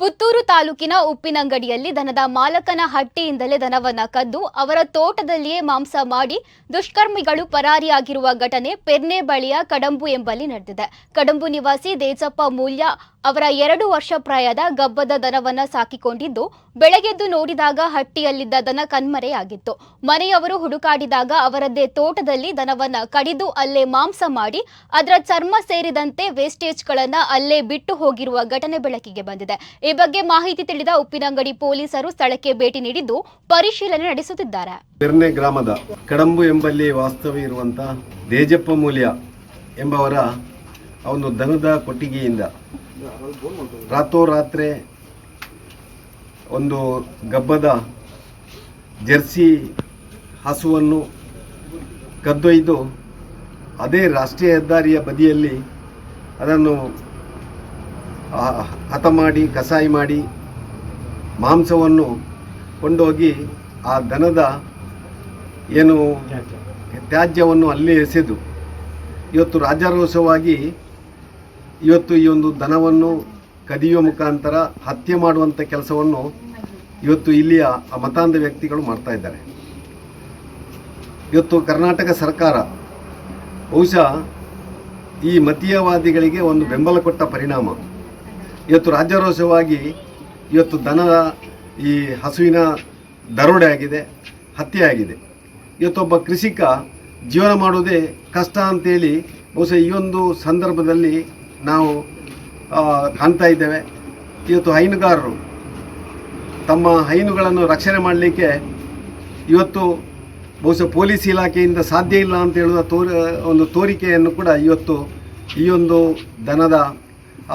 ಪುತ್ತೂರು ತಾಲೂಕಿನ ಉಪ್ಪಿನಂಗಡಿಯಲ್ಲಿ ದನದ ಮಾಲಕನ ಹಟ್ಟಿಯಿಂದಲೇ ದನವನ್ನ ಕದ್ದು ಅವರ ತೋಟದಲ್ಲಿಯೇ ಮಾಂಸ ಮಾಡಿ ದುಷ್ಕರ್ಮಿಗಳು ಪರಾರಿಯಾಗಿರುವ ಘಟನೆ ಪೆರ್ನೆ ಬಳಿಯ ಕಡಂಬು ಎಂಬಲ್ಲಿ ನಡೆದಿದೆ. ಕಡಂಬು ನಿವಾಸಿ ದೇಜಪ್ಪ ಮೂಲ್ಯ ಅವರ ಎರಡು ವರ್ಷ ಪ್ರಾಯದ ಗಬ್ಬದ ದನವನ್ನ ಸಾಕಿಕೊಂಡಿದ್ದು, ಬೆಳಗೆದ್ದು ನೋಡಿದಾಗ ಹಟ್ಟಿಯಲ್ಲಿದ್ದ ದನ ಕಣ್ಮರೆಯಾಗಿತ್ತು. ಮನೆಯವರು ಹುಡುಕಾಡಿದಾಗ ಅವರದ್ದೇ ತೋಟದಲ್ಲಿ ದನವನ್ನ ಕಡಿದು ಅಲ್ಲೇ ಮಾಂಸ ಮಾಡಿ, ಅದರ ಚರ್ಮ ಸೇರಿದಂತೆ ವೇಸ್ಟೇಜ್ಗಳನ್ನ ಅಲ್ಲೇ ಬಿಟ್ಟು ಹೋಗಿರುವ ಘಟನೆ ಬೆಳಕಿಗೆ ಬಂದಿದೆ. ಈ ಬಗ್ಗೆ ಮಾಹಿತಿ ತಿಳಿದ ಉಪ್ಪಿನಂಗಡಿ ಪೊಲೀಸರು ಸ್ಥಳಕ್ಕೆ ಭೇಟಿ ನೀಡಿದ್ದು ಪರಿಶೀಲನೆ ನಡೆಸುತ್ತಿದ್ದಾರೆ. ಬೆರ್ನೆ ಗ್ರಾಮದ ಕಡಂಬು ಎಂಬಲ್ಲಿ ವಾಸ್ತವ್ಯ ಇರುವಂತಹ ದೇಜಪ್ಪ ಮೂಲ್ಯ ಎಂಬವರ ಒಂದು ದನದ ಕೊಟ್ಟಿಗೆಯಿಂದ ರಾತ್ರೋರಾತ್ರಿ ಒಂದು ಗಬ್ಬದ ಜರ್ಸಿ ಹಸುವನ್ನು ಕದ್ದೊಯ್ದು ಅದೇ ರಾಷ್ಟ್ರೀಯ ಹೆದ್ದಾರಿಯ ಬದಿಯಲ್ಲಿ ಅದನ್ನು ಹತ ಮಾಡಿ, ಕಸಾಯಿ ಮಾಡಿ ಮಾಂಸವನ್ನು ಕೊಂಡೋಗಿ ಆ ದನದ ಏನು ತ್ಯಾಜ್ಯವನ್ನು ಅಲ್ಲಿ ಎಸೆದು ಇವತ್ತು ರಾಜಾರೋಷವಾಗಿ ಇವತ್ತು ಈ ಒಂದು ದನವನ್ನು ಕದಿಯುವ ಮುಖಾಂತರ ಹತ್ಯೆ ಮಾಡುವಂಥ ಕೆಲಸವನ್ನು ಇವತ್ತು ಇಲ್ಲಿಯ ಆ ಮತಾಂಧ ವ್ಯಕ್ತಿಗಳು ಮಾಡ್ತಾ ಇದ್ದಾರೆ. ಇವತ್ತು ಕರ್ನಾಟಕ ಸರ್ಕಾರ ಬಹುಶಃ ಈ ಮತೀಯವಾದಿಗಳಿಗೆ ಒಂದು ಬೆಂಬಲ ಕೊಟ್ಟ ಪರಿಣಾಮ. ಇವತ್ತು ರಾಜ್ಯಾರೋಷವಾಗಿ ಇವತ್ತು ದನದ ಈ ಹಸುವಿನ ದರೋಡೆ ಆಗಿದೆ, ಹತ್ಯೆ ಆಗಿದೆ. ಇವತ್ತೊಬ್ಬ ಕೃಷಿಕ ಜೀವನ ಮಾಡೋದೇ ಕಷ್ಟ ಅಂತೇಳಿ ಬಹುಶಃ ಈ ಒಂದು ಸಂದರ್ಭದಲ್ಲಿ ನಾವು ಕಾಣ್ತಾ ಇದ್ದೇವೆ. ಇವತ್ತು ಹೈನುಗಾರರು ತಮ್ಮ ಹೈನುಗಳನ್ನು ರಕ್ಷಣೆ ಮಾಡಲಿಕ್ಕೆ ಇವತ್ತು ಬಹುಶಃ ಪೊಲೀಸ್ ಇಲಾಖೆಯಿಂದ ಸಾಧ್ಯ ಇಲ್ಲ ಅಂತ ಹೇಳುವ ತೋರಿ, ಒಂದು ತೋರಿಕೆಯನ್ನು ಕೂಡ ಇವತ್ತು ಈ ಒಂದು ದನದ